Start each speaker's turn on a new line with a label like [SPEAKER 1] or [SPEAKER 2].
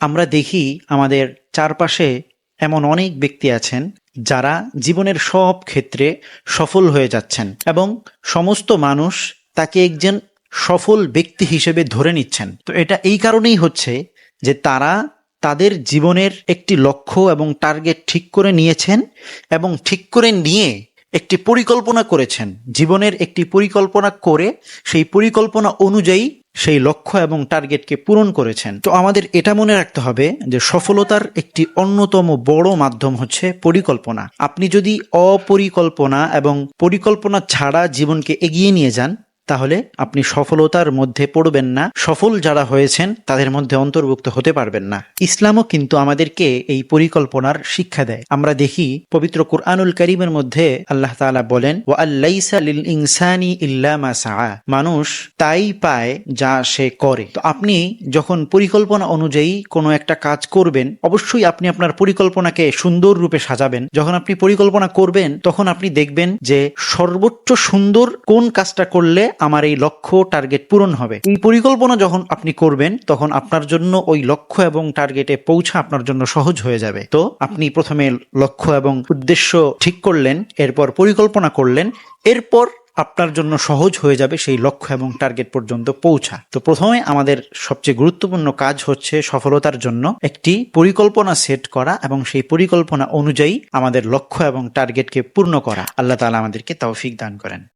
[SPEAKER 1] আমরা দেখি আমাদের চারপাশে এমন অনেক ব্যক্তি আছেন যারা জীবনের সব ক্ষেত্রে সফল হয়ে যাচ্ছেন এবং সমস্ত মানুষ তাকে একজন সফল ব্যক্তি হিসেবে ধরে নিচ্ছেন। তো এটা এই কারণেই হচ্ছে যে তারা তাদের জীবনের একটি লক্ষ্য এবং টার্গেট ঠিক করে নিয়েছেন এবং ঠিক করে নিয়ে একটি পরিকল্পনা করেছেন। জীবনের একটি পরিকল্পনা করে সেই পরিকল্পনা অনুযায়ী সেই লক্ষ্য এবং টার্গেটকে পূরণ করেছেন। তো আমাদের এটা মনে রাখতে হবে যে সফলতার একটি অন্যতম বড় মাধ্যম হচ্ছে পরিকল্পনা। আপনি যদি অপরিকল্পনা এবং পরিকল্পনা ছাড়া জীবনকে এগিয়ে নিয়ে যান তাহলে আপনি সফলতার মধ্যে পড়বেন না। সফল যারা হয়েছেন, তাদের মধ্যে অন্তর্ভুক্ত হতে পারবেন না। ইসলামও কিন্তু আমাদেরকে এই পরিকল্পনার শিক্ষা দেয়। আমরা দেখি, পবিত্র কুরআনুল করিমের মধ্যে আল্লাহ তাআলা বলেন ও আল্লাইসা লিল ইনসানি ইল্লা মানুষ তাই পায় যা সে করে। তো আপনি যখন পরিকল্পনা অনুযায়ী কোনো একটা কাজ করবেন, অবশ্যই আপনি আপনার পরিকল্পনাকে সুন্দর রূপে সাজাবেন। যখন আপনি পরিকল্পনা করবেন, তখন আপনি দেখবেন যে সর্বোচ্চ সুন্দর কোন কাজটা করলে আমার এই লক্ষ্য টার্গেট পূরণ হবে। এই পরিকল্পনা যখন আপনি করবেন, তখন আপনার জন্য ওই লক্ষ্য এবং টার্গেটে পৌঁছা আপনার জন্য সহজ হয়ে যাবে। তো আপনি প্রথমে লক্ষ্য এবং উদ্দেশ্য ঠিক করলেন, এরপর পরিকল্পনা করলেন, এরপর আপনার জন্য সহজ হয়ে যাবে সেই লক্ষ্য এবং টার্গেট পর্যন্ত পৌঁছা। তো প্রথমে আমাদের সবচেয়ে গুরুত্বপূর্ণ কাজ হচ্ছে সফলতার জন্য একটি পরিকল্পনা সেট করা এবং সেই পরিকল্পনা অনুযায়ী আমাদের লক্ষ্য এবং টার্গেটকে পূর্ণ করা। আল্লাহ তালা আমাদেরকে তৌফিক দান করেন।